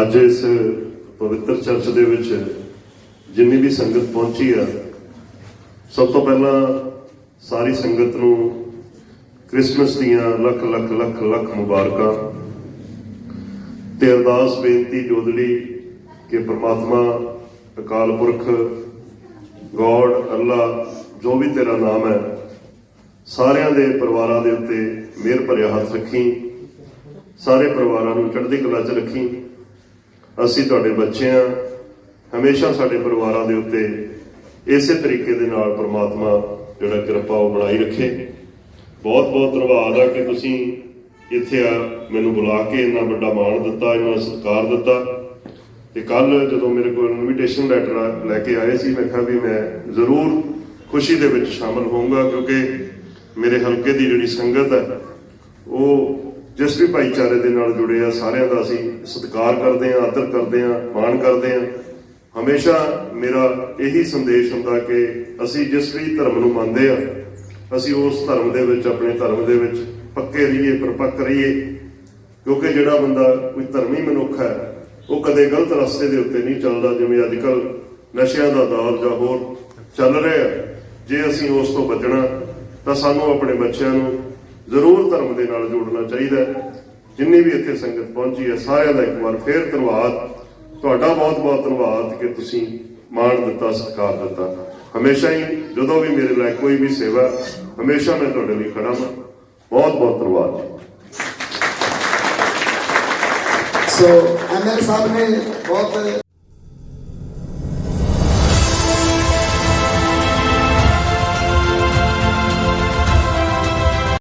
ਅੱਜ ਇਸ ਪਵਿੱਤਰ ਚਰਚ ਦੇ ਵਿੱਚ ਜਿੰਨੀ ਵੀ ਸੰਗਤ ਪਹੁੰਚੀ ਆ, ਸਭ ਤੋਂ ਪਹਿਲਾਂ ਸਾਰੀ ਸੰਗਤ ਨੂੰ ਕ੍ਰਿਸਮਸ ਦੀਆਂ ਲੱਖ ਲੱਖ ਲੱਖ ਲੱਖ ਮੁਬਾਰਕਾਂ ਤੇ ਅਰਦਾਸ ਬੇਨਤੀ ਜੋਦੜੀ ਕਿ ਪ੍ਰਮਾਤਮਾ, ਅਕਾਲ ਪੁਰਖ, ਗੋਡ ਅੱਲਾ ਜੋ ਵੀ ਤੇਰਾ ਨਾਮ ਹੈ, ਸਾਰਿਆਂ ਦੇ ਪਰਿਵਾਰਾਂ ਦੇ ਉੱਤੇ ਮਿਹਰ ਭਰਿਆ ਹੱਥ ਰੱਖੀ, ਸਾਰੇ ਪਰਿਵਾਰਾਂ ਨੂੰ ਚੜ੍ਹਦੀ ਕਲਾ 'ਚ ਰੱਖੀ। ਅਸੀਂ ਤੁਹਾਡੇ ਬੱਚੇ ਆ ਹਮੇਸ਼ਾ ਸਾਡੇ ਪਰਿਵਾਰਾਂ ਦੇ ਉੱਤੇ ਇਸੇ ਤਰੀਕੇ ਦੇ ਨਾਲ ਪ੍ਰਮਾਤਮਾ ਜਿਹੜਾ ਕਿਰਪਾ ਉਹ ਬਣਾਈ ਰੱਖੇ। ਬਹੁਤ ਬਹੁਤ ਧੰਨਵਾਦ ਆ ਕਿ ਤੁਸੀਂ ਇੱਥੇ ਆ ਮੈਨੂੰ ਬੁਲਾ ਕੇ ਇੰਨਾ ਵੱਡਾ ਮਾਣ ਦਿੱਤਾ, ਇੰਨਾ ਸਤਿਕਾਰ ਦਿੱਤਾ। ਤੇ ਕੱਲ ਜਦੋਂ ਮੇਰੇ ਕੋਲ ਇਨਵੀਟੇਸ਼ਨ ਲੈਟਰ ਲੈ ਕੇ ਆਏ ਸੀ, ਮੈਂ ਕਿਹਾ ਵੀ ਮੈਂ ਜ਼ਰੂਰ ਖੁਸ਼ੀ ਦੇ ਵਿੱਚ ਸ਼ਾਮਲ ਹੋਊਂਗਾ ਕਿਉਂਕਿ ਮੇਰੇ ਹਲਕੇ ਦੀ ਜਿਹੜੀ ਸੰਗਤ ਹੈ ਉਹ ਜਿਸ ਵੀ ਭਾਈਚਾਰੇ ਦੇ ਨਾਲ ਜੁੜੇ ਆ, ਸਾਰਿਆਂ ਦਾ ਅਸੀਂ ਸਤਿਕਾਰ ਕਰਦੇ ਆ ਆਦਰ ਕਰਦੇ ਆ ਮਾਣ ਕਰਦੇ ਆ ਹਮੇਸ਼ਾ ਮੇਰਾ ਇਹੀ ਸੰਦੇਸ਼ ਹੁੰਦਾ ਕਿ ਅਸੀਂ ਜਿਸ ਵੀ ਧਰਮ ਨੂੰ ਮੰਨਦੇ ਆ ਅਸੀਂ ਉਸ ਧਰਮ ਦੇ ਵਿੱਚ, ਆਪਣੇ ਧਰਮ ਦੇ ਵਿੱਚ ਪੱਕੇ ਰਹੀਏ, ਪਰਪੱਕ ਰਹੀਏ। ਕਿਉਂਕਿ ਜਿਹੜਾ ਬੰਦਾ ਕੋਈ ਧਰਮੀ ਮਨੁੱਖ ਹੈ, ਉਹ ਕਦੇ ਗਲਤ ਰਸਤੇ ਦੇ ਉੱਤੇ ਨਹੀਂ ਚੱਲਦਾ, ਜਿਵੇਂ ਅੱਜ ਕੱਲ ਨਸ਼ਿਆਂ ਦਾ ਦੌਰ ਜਾਂ ਹੋਰ ਚੱਲ ਰਿਹਾ ਜੇ ਅਸੀਂ ਉਸ ਤੋਂ ਬਚਣਾ, ਤਾਂ ਸਾਨੂੰ ਆਪਣੇ ਬੱਚਿਆਂ ਨੂੰ ਧਰਮ ਦੇ ਨਾਲ ਜੋੜਨਾ ਚਾਹੀਦਾ ਜਿੰਨੀ ਵੀ ਇੱਥੇ ਸੰਗਤ ਪਹੁੰਚੀ ਹੈ, ਸਾਰਿਆਂ ਦਾ ਇੱਕ ਵਾਰ ਫੇਰ ਧੰਨਵਾਦ। ਤੁਹਾਡਾ ਬਹੁਤ ਬਹੁਤ ਧੰਨਵਾਦ ਕਿ ਤੁਸੀਂ ਮਾਣ ਦਿੱਤਾ, ਸਤਿਕਾਰ ਦਿੱਤਾ। ਹਮੇਸ਼ਾ ਹੀ ਜਦੋਂ ਵੀ ਮੇਰੇ ਲਈ ਕੋਈ ਵੀ ਸੇਵਾ, ਹਮੇਸ਼ਾ ਮੈਂ ਤੁਹਾਡੇ ਲਈ ਖੜਾ ਹਾਂ। ਬਹੁਤ ਬਹੁਤ ਧੰਨਵਾਦ ਸੋ ਐਮਐਲ ਸਾਹਿਬ ਨੇ ਬਹੁਤ